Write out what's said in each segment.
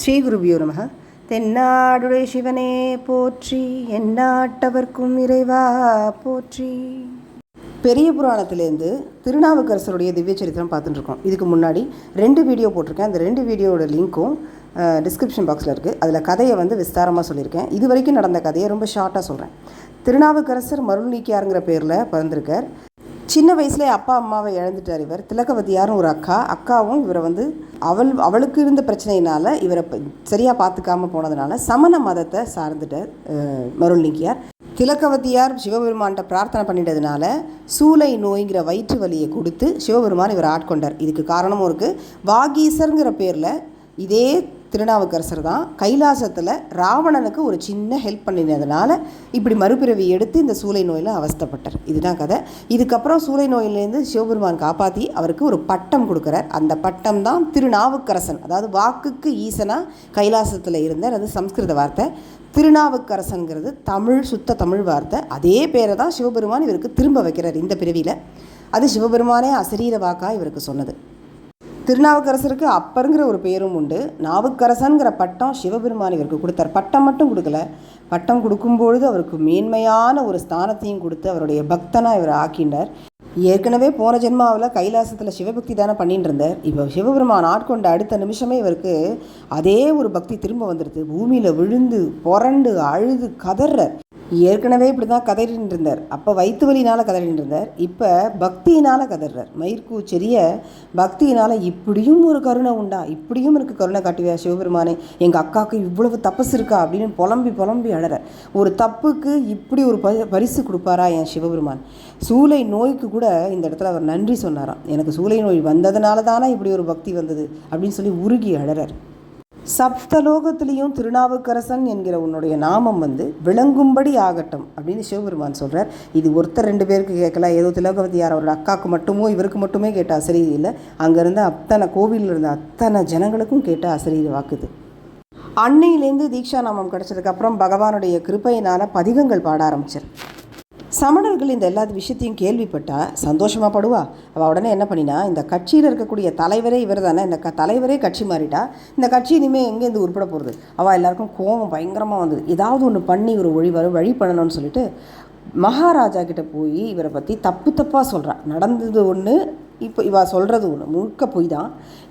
ஸ்ரீ குருபியோ நமக. தென்னாடுடைய சிவனே போற்றி எந்நாட்டவர்க்கும் இறைவா போற்றி. பெரிய புராணத்திலேருந்து திருநாவுக்கரசருடைய திவ்ய சரித்திரம் பார்த்துட்டுருக்கோம். இதுக்கு முன்னாடி ரெண்டு வீடியோ போட்டிருக்கேன். அந்த ரெண்டு வீடியோவோட லிங்க்கும் டிஸ்கிரிப்ஷன் பாக்ஸில் இருக்குது அதில் கதையை வந்து விஸ்தாரமாக சொல்லியிருக்கேன். இது வரைக்கும் நடந்த கதையை ரொம்ப ஷார்ட்டாக சொல்கிறேன் திருநாவுக்கரசர் மருள் நீக்கியாருங்கிற பேரில் பிறந்திருக்கார். சின்ன வயசுல அப்பா அம்மாவை இழந்துட்டார் இவர். திலகவதியாரும் ஒரு அக்கா அக்காவும் இவரை வந்து அவள் அவளுக்கு இருந்த பிரச்சனையினால இவரை சரியாக பார்த்துக்காம போனதுனால சமண மதத்தை சார்ந்துட்டார் மருள்நிக்கியார். திலக்கவதியார் சிவபெருமான்கிட்ட பிரார்த்தனை பண்ணிட்டதுனால சூளை நோய்ங்கிற வயிற்று வலியை கொடுத்து சிவபெருமான் இவர் ஆட்கொண்டார். இதுக்கு காரணமும் இருக்குது வாகீசருங்கிற பேரில் இதே திருநாவுக்கரசர் தான் கைலாசத்தில் ராவணனுக்கு ஒரு சின்ன ஹெல்ப் பண்ணினதுனால இப்படி மறுபிறவி எடுத்து இந்த சூளை நோயில் அவஸ்தப்பட்டார். இதுதான் கதை. இதுக்கப்புறம் சூளை நோயிலேருந்து சிவபெருமான் காப்பாற்றி அவருக்கு ஒரு பட்டம் கொடுக்குறார். அந்த பட்டம் தான் திருநாவுக்கரசன் அதாவது வாக்குக்கு ஈசனாக கைலாசத்தில் இருந்தார். அது சம்ஸ்கிருத வார்த்தை. திருநாவுக்கரசன்கிறது தமிழ் சுத்த தமிழ் வார்த்தை. அதே பேரை தான் சிவபெருமான் இவருக்கு திரும்ப வைக்கிறார் இந்த பிறவியில். அது சிவபெருமானே அசரீர வாக்காக இவருக்கு சொன்னது. திருநாவுக்கரசருக்கு அப்பருங்கிற ஒரு பேரும் உண்டு. நாவுக்கரசன்கிற பட்டம் சிவபெருமான் இவருக்கு கொடுத்தார். பட்டம் மட்டும் கொடுக்கல. பட்டம் கொடுக்கும்பொழுது அவருக்கு மேன்மையான ஒரு ஸ்தானத்தையும் கொடுத்து அவருடைய பக்தனாக இவரை ஆக்கினார் ஏற்கனவே போன ஜென்மாவில் கைலாசத்தில் சிவபக்தி தானே பண்ணிட்டு இருந்தார் இப்போ சிவபெருமான் ஆட்கொண்ட அடுத்த நிமிஷமே இவருக்கு அதே ஒரு பக்தி திரும்ப வந்துடுது பூமியில் விழுந்து புரண்டு அழுது கதறார் ஏற்கனவே இப்படி தான் கதறின்னு இருந்தார் அப்போ வயிற்று வலினால் கதறின்னு இருந்தார் இப்போ பக்தியினால் கதறார். மயிர்கூச்செரிய பக்தியினால் இப்படியும் ஒரு கருணை உண்டா? இப்படியும் எனக்கு கருணை காட்டுவியா சிவபெருமானே? எங்கள் அக்காவுக்கு இவ்வளவு தப்பஸ் இருக்கா? அப்படின்னு புலம்பி புலம்பி அழறார். ஒரு தப்புக்கு இப்படி ஒரு ப பரிசு கொடுப்பாரா என் சிவபெருமான்? சூளை நோய்க்கு கூட இந்த இடத்துல அவர் நன்றி சொன்னாராம். எனக்கு சூளை நோய் வந்ததுனால தானே இப்படி ஒரு பக்தி வந்தது? அப்படின்னு சொல்லி உருகி அழறார். சப்தலோகத்திலையும் திருநாவுக்கரசன் என்கிற உன்னுடைய நாமம் வந்து விளங்கும்படி ஆகட்டும் அப்படின்னு சிவபெருமான் சொல்கிறார் இது ஒருத்தர் ரெண்டு பேருக்கு கேட்கல ஏதோ திலகவதியார் அவரோட அக்காவுக்கு மட்டுமோ இவருக்கு மட்டுமே கேட்ட அசரீதி இல்லை. அங்கேருந்து அத்தனை கோவிலில் இருந்த அத்தனை ஜனங்களுக்கும் கேட்ட அசரீதி வாக்குது. அன்னையிலேருந்து தீக்ஷா நாமம் கிடைச்சதுக்கப்புறம் பகவானுடைய கிருபையினால் பதிகங்கள் பாட ஆரம்பிச்சார். சமணர்கள் இந்த எல்லா விஷயத்தையும் கேள்விப்பட்டா சந்தோஷமாக படுவா. அவள் உடனே என்ன பண்ணினா இந்த கட்சியில் இருக்கக்கூடிய தலைவரே இவர் தானே இந்த க தலைவரே கட்சி மாறிட்டா இந்த கட்சி இனிமேல் எங்கேருந்து உருப்பட போகிறது அவள் எல்லாருக்கும் கோபம் பயங்கரமாக வந்தது. ஏதாவது ஒன்று பண்ணி ஒரு வழி வர வழி பண்ணணும்னு சொல்லிட்டு மகாராஜா கிட்ட போய் இவரை பற்றி தப்பு தப்பாக சொல்கிறா நடந்தது ஒன்று இப்போ இவா சொல்கிறது ஒன்று முழுக்க போய் தான்.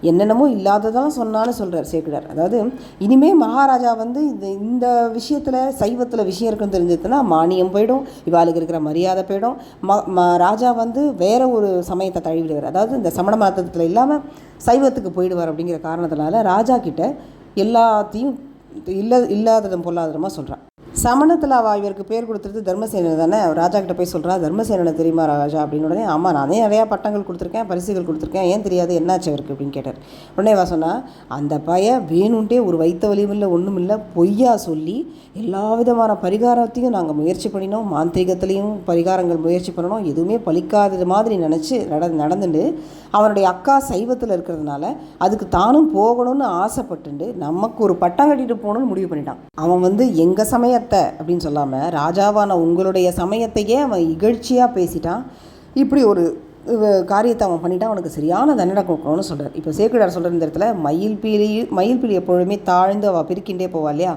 என்னென்னமோ இல்லாததான் சொன்னாலும் சொல்கிறார் சேக்கிடார் அதாவது இனிமேல் மகாராஜா வந்து இந்த இந்த விஷயத்தில் சைவத்தில் விஷயம் இருக்குன்னு தெரிஞ்சதுன்னா மானியம் போயிடும் இவாளுக்கு இருக்கிற மரியாதை போயிடும். ம ம ராஜா வந்து வேற ஒரு சமயத்தை தழுவிடுவார். அதாவது இந்த சமண மதத்தில் இல்லாமல் சைவத்துக்கு போயிடுவார் அப்படிங்கிற காரணத்தினால ராஜா கிட்ட எல்லாத்தையும் இல்ல இல்லாததும் பொல்லாததுமா சொல்கிறான் சமணத்தில் அவள் இவருக்கு பேர் கொடுத்துருது தர்மசேனன் தானே? அவர் ராஜா கிட்ட போய் சொல்கிறா தர்மசேனனை தெரியுமா ராஜா? அப்படின்னு உடனே ஆமாம் நானே நிறையா பட்டங்கள் கொடுத்துருக்கேன் பரிசுகள் கொடுத்துருக்கேன். ஏன் தெரியாது? என்னாச்சு அவருக்கு? அப்படின்னு கேட்டார். உடனே வா சொன்னால் அந்த பையன் வேணும்ட்டே ஒரு வைத்த வலியும் இல்லை ஒன்றும் இல்லை. பொய்யா சொல்லி எல்லா விதமான பரிகாரத்தையும் நாங்கள் முயற்சி பண்ணினோம். மாந்திரிகத்துலேயும் பரிகாரங்கள் முயற்சி பண்ணணும் எதுவுமே பலிக்காதது மாதிரி நினச்சி நட நடந்துட்டு அவனுடைய அக்கா சைவத்தில் இருக்கிறதுனால அதுக்கு தானும் போகணும்னு ஆசைப்பட்டுண்டு நமக்கு ஒரு பட்டம் கட்டிட்டு போகணும்னு முடிவு பண்ணிட்டான். அவன் வந்து எங்கள் சமயத்தை அப்படின்னு சொல்லாமல் ராஜாவான உங்களுடைய சமயத்தையே அவன் இகழ்ச்சியாக பேசிட்டான். இப்படி ஒரு காரியத்தை அவன் பண்ணிட்டான். அவனுக்கு சரியான தண்டனை கொடுக்கணும்னு சொல்கிறார் இப்போ சேக்கிடார் சொல்கிற இந்த இடத்துல மயில் பீலியும் மயில் பீலி எப்பொழுதுமே தாழ்ந்து அவள் பிரிக்கின்றே போவா இல்லையா?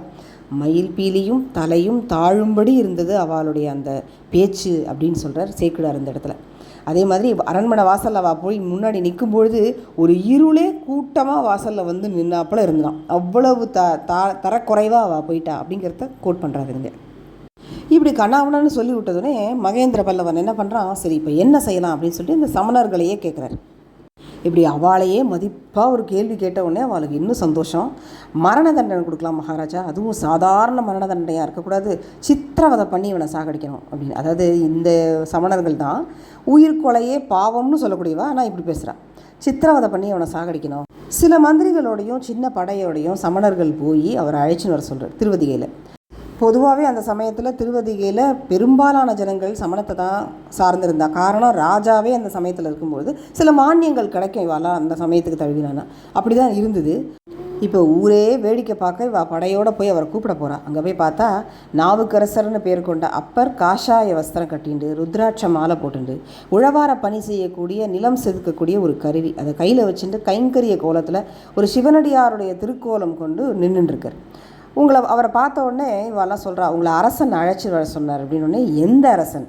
மயில் பீலியும் தலையும் தாழும்படி இருந்தது அவளுடைய அந்த பேச்சு அப்படின்னு சொல்கிறார் சேக்கிடார் இந்த இடத்துல. அதே மாதிரி அரண்மனை வாசலில் வா போய் முன்னாடி நிற்கும் பொழுது ஒரு இருளே கூட்டமாக வாசலில் வந்து நின்னாப்பில் இருந்தான் அவ்வளவு த த தரக்குறைவாக அவள் போயிட்டா அப்படிங்கிறத கோட் பண்ணுறாருங்க இப்படி கண்ணாவனன்னு சொல்லி விட்டதுனே மகேந்திர பல்லவன் என்ன பண்ணுறான் சரி இப்போ என்ன செய்யலாம் அப்படின்னு சொல்லிட்டு இந்த சமணர்களையே கேட்குறாரு இப்படி அவளையே மதிப்பாக ஒரு கேள்வி கேட்ட உடனே அவளுக்கு இன்னும் சந்தோஷம். மரண தண்டனை கொடுக்கலாம் மகாராஜா. அதுவும் சாதாரண மரண தண்டனையாக இருக்கக்கூடாது. சித்திரவதை பண்ணி இவனை சாகடிக்கணும் அப்படின்னு. அதாவது இந்த சமணர்கள் தான் உயிர் கொலையே பாவம்னு சொல்லக்கூடியவா? ஆனால் இப்படி பேசுகிறான் சித்திரவதை பண்ணி அவனை சாகடிக்கணும். சில மந்திரிகளோடையும் சின்ன படையோடையும் சமணர்கள் போய் அவரை அழைச்சின்னு வர சொல்கிறார் திருவதிகையில். பொதுவாகவே அந்த சமயத்தில் திருவதிகையில் பெரும்பாலான ஜனங்கள் சமணத்தை தான் சார்ந்திருந்தா. காரணம் ராஜாவே அந்த சமயத்தில் இருக்கும்போது சில மானியங்கள் கிடைக்கும். இவாலாம் அந்த சமயத்துக்கு தழுவினானா அப்படி தான் இருந்தது. இப்போ ஊரே வேடிக்கை பார்க்க இவ படையோடு போய் அவரை கூப்பிட போகிறா அங்கே போய் பார்த்தா நாவுக்கரசர்னு பேர் கொண்ட அப்பர் காஷாய வஸ்திரம் கட்டிண்டு ருத்ராட்ச மாலை போட்டுண்டு உழவார பணி செய்யக்கூடிய நிலம் செதுக்கக்கூடிய ஒரு கருவி. அதை கையில் வச்சுட்டு கைங்கரிய கோலத்தில் ஒரு சிவனடியாருடைய திருக்கோலம் கொண்டு நின்றுட்டுருக்கார் உங்களை அவரை பார்த்த உடனே இவெல்லாம் சொல்கிறா உங்களை அரசன் அழைச்சி வர சொன்னார். அப்படின்னு உடனே எந்த அரசன்?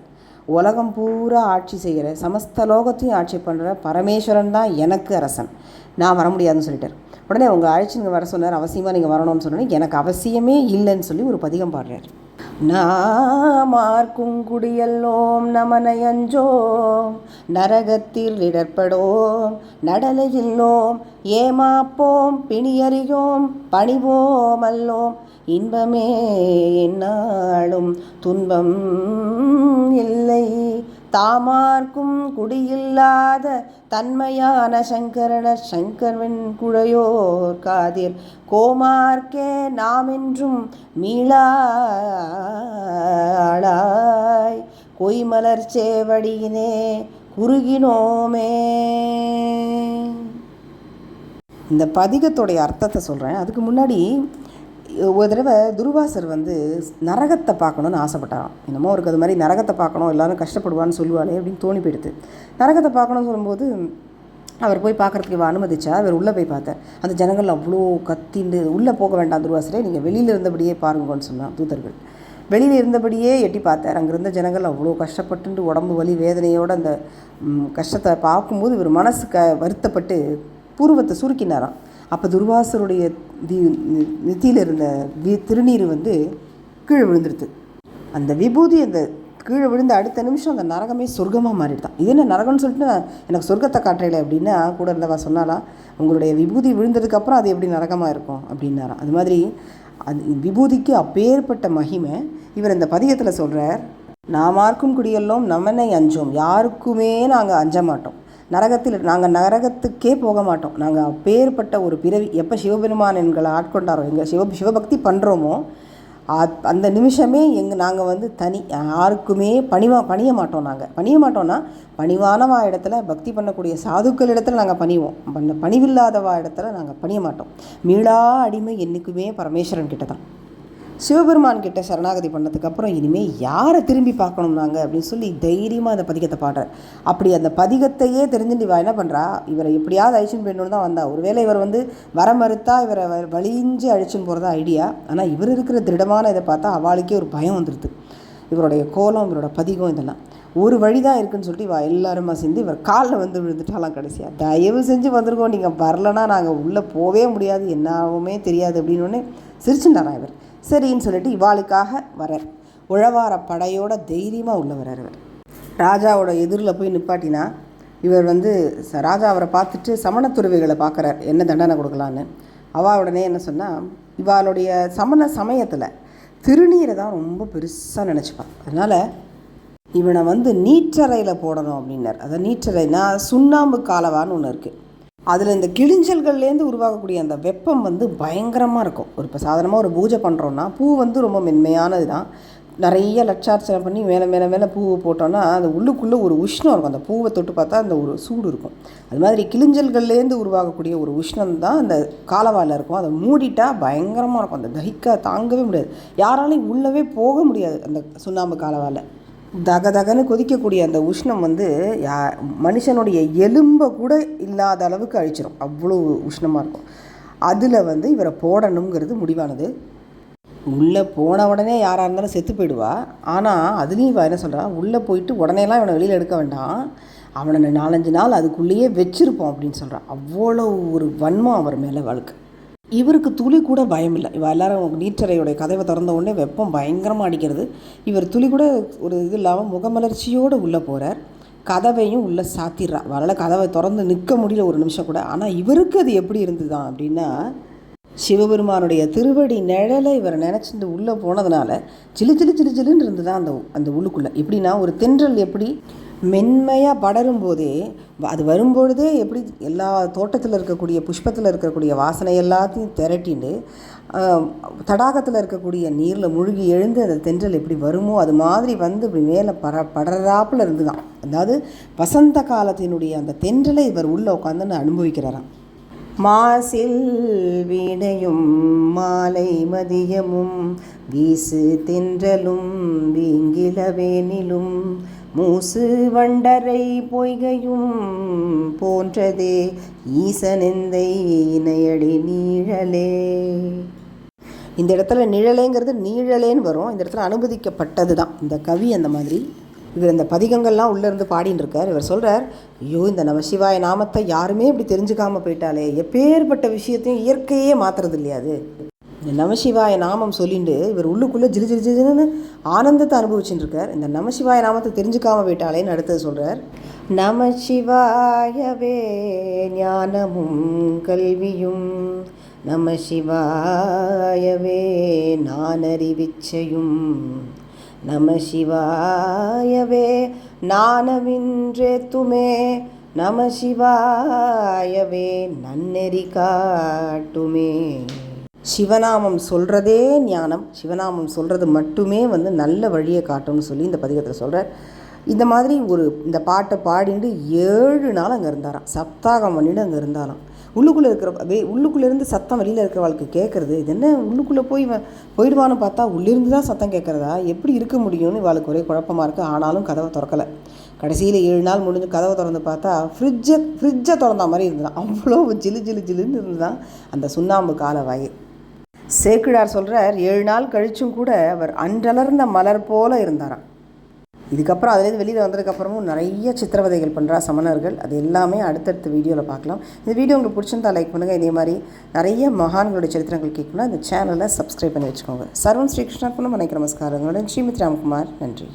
உலகம் பூரா ஆட்சி செய்கிற சமஸ்த லோகத்தையும் ஆட்சி பண்ணுற பரமேஸ்வரன் தான் எனக்கு அரசன். நான் வர முடியாதுன்னு சொல்லிட்டார். உடனே உங்கள் அழைச்சிங்க வர சொன்னார் அவசியமாக நீங்கள் வரணும்னு சொன்னோன்னே எனக்கு அவசியமே இல்லைன்னு சொல்லி ஒரு பதிகம் பாடுறார். நாமார்க்குங்குடியல்லோம் நமனையஞ்சோம். நரகத்தில் இடர்படோம் நடலையில்லோம் ஏமாப்போம் பிணியறியோம் பணிவோம் அல்லோம் இன்பமே என்னாலும் துன்பம் இல்லை. தாமார்க்கும் குடியில்லாத தன்மையான சங்கரண சங்கர்வின் குழையோர் காதிர். கோமார்க்கே நாமென்றும் மீளாளாய். கொய்மலர் சேவடியினே குறுகினோமே. இந்த பதிகத்துடைய அர்த்தத்தை சொல்கிறேன் அதுக்கு முன்னாடி ஒரு தடவை துர்வாசர் வந்து நரகத்தை பார்க்கணுன்னு ஆசைப்பட்டாராம். என்னமோ அவருக்கு அது மாதிரி நரகத்தை பார்க்கணும் எல்லாரும் கஷ்டப்படுவான்னு சொல்லுவாளே அப்படின்னு தோணி போயிடுது. நரகத்தை பார்க்கணும்னு சொல்லும்போது அவர் போய் பார்க்குறதுக்கு இவன் அனுமதிச்சா அவர் உள்ளே போய் பார்த்தேன் அந்த ஜனங்கள் அவ்வளோ கத்திண்டு உள்ளே போக வேண்டாம் துருவாசரே நீங்கள் வெளியில் இருந்தபடியே பாருங்கன்னு சொன்னான் தூதர்கள். வெளியில் இருந்தபடியே எட்டி பார்த்தார். அங்கே இருந்த ஜனங்கள் அவ்வளோ கஷ்டப்பட்டு உடம்பு வலி வேதனையோடு அந்த கஷ்டத்தை பார்க்கும்போது இவர் மனசு க வருத்தப்பட்டு பூர்வத்தை சுருக்கினாராம். அப்போ துர்வாசருடைய தி நெத்தியில் இருந்த வி திருநீர் வந்து கீழே விழுந்துருது. அந்த விபூதி அந்த கீழே விழுந்த அடுத்த நிமிஷம் அந்த நரகமே சொர்க்கமாக மாறிடுதான் இது என்ன நரகம்னு சொல்லிட்டு நான் எனக்கு சொர்க்கத்தை காட்டுறேன் அப்படின்னா கூட இருந்தவா சொன்னாலாம் உங்களுடைய விபூதி விழுந்ததுக்கப்புறம் அது எப்படி நரகமாக இருக்கும் அப்படின்னாராம் அது மாதிரி அது விபூதிக்கு அப்பேற்பட்ட மகிமை இவர் இந்த பதிகத்தில் சொல்கிறார் நாமார்க்கும் குடியெல்லாம் நம்மனை அஞ்சோம். யாருக்குமே நாங்கள் அஞ்ச மாட்டோம். நரகத்தில் நாங்கள் நரகத்துக்கே போக மாட்டோம். நாங்கள் அப்பேற்பட்ட ஒரு பிறவி எப்போ சிவபெருமான் எங்களை ஆட்கொண்டாரோ எங்கள் சிவ சிவபக்தி பண்ணுறோமோ அந்த நிமிஷமே எங்கள் நாங்கள் வந்து தனி யாருக்குமே பணிவா பணிய மாட்டோம் நாங்கள் பணிய மாட்டோம்னா பணிவானவா இடத்துல பக்தி பண்ணக்கூடிய சாதுக்கள் இடத்துல நாங்கள் பணிவோம். பண்ண பணிவில்லாதவா இடத்துல நாங்கள் பணிய மாட்டோம். மீளா அடிமை என்றைக்குமே பரமேஸ்வரன் கிட்ட தான். சிவபெருமான் கிட்ட சரணாகதி பண்ணதுக்கப்புறம் இனிமேல் யாரை திரும்பி பார்க்கணும் நாங்கள் அப்படின்னு சொல்லி தைரியமாக அந்த பதிகத்தை பாடுறார். அப்படி அந்த பதிகத்தையே தெரிஞ்சுட்டு இவ என்ன பண்ணுறா இவரை எப்படியாவது அழிச்சுன்னு போயிடணும் தான் வந்தா. ஒருவேளை இவர் வந்து வர மறுத்தா இவரை வழிஞ்சு அழிச்சுன்னு போகிறதா ஐடியா ஆனால் இவர் இருக்கிற திருடமான இதை பார்த்தா அவளுக்கே ஒரு பயம் வந்துடுது இவருடைய கோலம் இவரோட பதிகம் இதெல்லாம். ஒரு வழி தான் இருக்குன்னு சொல்லிட்டு இவ எல்லாருமா சேர்ந்து இவர் காலில் வந்து விழுந்துட்டாலாம் கடைசியாக தயவு செஞ்சு வந்திருக்கோம். நீங்கள் வரலன்னா நாங்கள் உள்ளே போவே முடியாது. என்னாவுமே தெரியாது அப்படின்னு ஒன்று சிரிச்சுட்டாரான் இவர். சரின்னு சொல்லிட்டு இவாளுக்காக வரார் உழவார படையோட தைரியமாக உள்ள வரார் இவர். ராஜாவோட எதிரில் போய் நிப்பாட்டினா இவர் வந்து ச- ராஜா அவரை பார்த்துட்டு சமண துறவிகளை பார்க்குறார். என்ன தண்டனை கொடுக்கலான்னு. அவா உடனே என்ன சொன்னால் இவாளுடைய சமண சமயத்தில் திருநீரை தான் ரொம்ப பெருசாக நினச்சிப்பான் அதனால் இவனை வந்து நீற்றறையில் போடணும் அப்படின்னார். அதான் நீற்றறைனா சுண்ணாம்பு காலவான்னு ஒன்று இருக்குது அதில் இந்த கிழிஞ்சல்கள்லேருந்து உருவாகக்கூடிய அந்த வெப்பம் வந்து பயங்கரமாக இருக்கும். ஒரு இப்போ சாதாரணமாக ஒரு பூஜை பண்ணுறோன்னா பூ வந்து ரொம்ப மென்மையானது தான் நிறைய லட்சார்ச்சனை பண்ணி மேலே மேலே மேலே பூவை போட்டோன்னா அந்த உள்ளுக்குள்ளே ஒரு உஷ்ணம் இருக்கும். அந்த பூவை தொட்டு பார்த்தா அந்த ஒரு சூடு இருக்கும். அது மாதிரி கிழிஞ்சல்கள்லேருந்து உருவாகக்கூடிய ஒரு உஷ்ணம் தான் அந்த காலவாயில் இருக்கும். அதை மூடிட்டால் பயங்கரமாக இருக்கும். அந்த தகிக்க தாங்கவே முடியாது. யாராலையும் உள்ளவே போக முடியாது அந்த சுண்ணாம்பு காலவாயில் தக தகன்னு கொதிக்கக்கூடிய அந்த உஷ்ணம் வந்து யா மனுஷனுடைய எலும்பை கூட இல்லாத அளவுக்கு அழிச்சிடும் அவ்வளோ உஷ்ணமாக இருக்கும். அதில் வந்து இவரை போடணுங்கிறது முடிவானது. உள்ளே போன உடனே யாராக இருந்தாலும் செத்து போயிடுவா. ஆனால் அதுலேயும் இவ என்ன சொல்கிறா உள்ளே போயிட்டு உடனேலாம் இவனை வெளியில் எடுக்க வேண்டாம். அவனை நாலஞ்சு நாள் அதுக்குள்ளேயே வச்சுருப்போம் அப்படின்னு சொல்கிறான் அவ்வளோ ஒரு வன்மம் அவர் மேலே வழக்கு. இவருக்கு துளி கூட பயம் இல்லை இவ எல்லாரும் நீச்சரையோடைய கதவை திறந்த உடனே வெப்பம் பயங்கரமாக அடிக்கிறது. இவர் துளி கூட ஒரு இது இல்லாமல் முகமலர்ச்சியோடு உள்ளே போகிறார் கதவையும் உள்ளே சாத்திடுறா. வரல கதவை திறந்து நிற்க முடியல ஒரு நிமிஷம் கூட. ஆனால் இவருக்கு அது எப்படி இருந்துதான் அப்படின்னா சிவபெருமானுடைய திருவடி நிழலை இவர் நினச்சிட்டு உள்ளே போனதுனால சிலு சிலு சிலு சிலுன்னு இருந்து தான் அந்த அந்த உள்ளுக்குள்ளே. எப்படின்னா ஒரு தென்றல் எப்படி மென்மையாக படரும் போதே அது வரும்பொழுதே எப்படி எல்லா தோட்டத்தில் இருக்கக்கூடிய புஷ்பத்தில் இருக்கக்கூடிய வாசனை எல்லாத்தையும் திரட்டிண்டு தடாகத்தில் இருக்கக்கூடிய நீரில் முழுகி எழுந்து அந்த தென்றல் எப்படி வருமோ அது மாதிரி வந்து இப்படி மேலே பர படராப்பில் இருந்துதான். அதாவது வசந்த காலத்தினுடைய அந்த தென்றலை இவர் உள்ளே உட்காந்துன்னு அனுபவிக்கிறாராம். மாசில் வீணையும் மாலை மதியமும் வீசு தென்றலும் வீங்கிலவேனிலும் மூசு வண்டரை பொய்கையும் போன்றதே ஈசனெந்தை இணையடி நீழலே. இந்த இடத்துல நிழலேங்கிறது நீழலேன்னு வரும். இந்த இடத்துல அனுமதிக்கப்பட்டது தான் இந்த கவி அந்த மாதிரி இவர் இந்த பதிகங்கள்லாம் உள்ளேருந்து பாடின்னு இருக்கார். இவர் சொல்கிறார் ஐயோ இந்த நமசிவாய நாமத்தை யாருமே இப்படி தெரிஞ்சுக்காமல் போயிட்டாலே எப்பேற்பட்ட விஷயத்தையும் இயற்கையே மாற்றுறது இல்லையா அது? இந்த நமசிவாய நாமம் சொல்லிட்டு இவர் உள்ளுக்குள்ளே ஜிலு ஜிலு ஜிலுன்னு ஆனந்தத்தை அனுபவிச்சுட்டு இருக்கார். இந்த நமசிவாய நாமத்தை தெரிஞ்சுக்காமல் போயிட்டாலேன்னு அடுத்தது சொல்கிறார் நமசிவாயவே ஞானமும் கல்வியும். நமசிவாயவே நானறிவிச்சையும் நம சிவாயவே நானவின்றேத்துமே நம சிவாயவே நன்னெறி காட்டுமே. சிவநாமம் சொல்கிறதே ஞானம். சிவநாமம் சொல்கிறது மட்டுமே வந்து நல்ல வழியை காட்டும்னு சொல்லி இந்த பதிகத்தில் சொல்கிறார் இந்த மாதிரி ஒரு இந்த பாட்டை பாடிட்டு ஏழு நாள் அங்கே இருந்தாராம். சப்தாகம் பண்ணிட்டு அங்கே இருந்தாராம். உள்ளுக்குள்ளே இருக்கிற வே உள்ளுக்குள்ளேருந்து சத்தம் வெளியில் இருக்கிறவளுக்கு கேட்குறது. இது என்ன? உள்ளுக்குள்ளே போய் போயிடுவான்னு பார்த்தா உள்ளிருந்து தான் சத்தம் கேட்குறதா? எப்படி இருக்க முடியும்னு இவளுக்கு ஒரே குழப்பமாக இருக்குது ஆனாலும் கதவை திறக்கலை. கடைசியில் ஏழு நாள் முடிஞ்சு கதவை திறந்து பார்த்தா ஃப்ரிட்ஜை ஃப்ரிட்ஜை திறந்த மாதிரி இருந்ததான் அவ்வளோ ஜிலு ஜிலு ஜிலுன்னு இருந்துதான் அந்த சுண்ணாம்பு கால வாயை. சேக்கிழார் சொல்கிறார் ஏழு நாள் கழிச்சும் கூட அவர் அன்றலர்ந்த மலர் போல இருந்தாராம். இதுக்கப்புறம் அதுலேருந்து வெளியில் வந்ததுக்கப்புறமும் நிறைய சித்திரவதைகள் பண்ணுறா சமணர்கள். அது எல்லாமே அடுத்தடுத்த வீடியோவில் பார்க்கலாம். இந்த வீடியோ உங்களுக்கு பிடிச்சிருந்தா லைக் பண்ணுங்கள் இதே மாதிரி நிறைய மகான்களுடைய சரித்திரங்கள் கேட்கணும்னா இந்த சேனலை சப்ஸ்கிரைப் பண்ணி வச்சுக்கோங்க. சர்வம் ஸ்ரீகிருஷ்ணார்ப்பணம் நினைக்கிற நமஸ்காரங்களுடன். ஸ்ரீமித் ராம்குமார். நன்றி.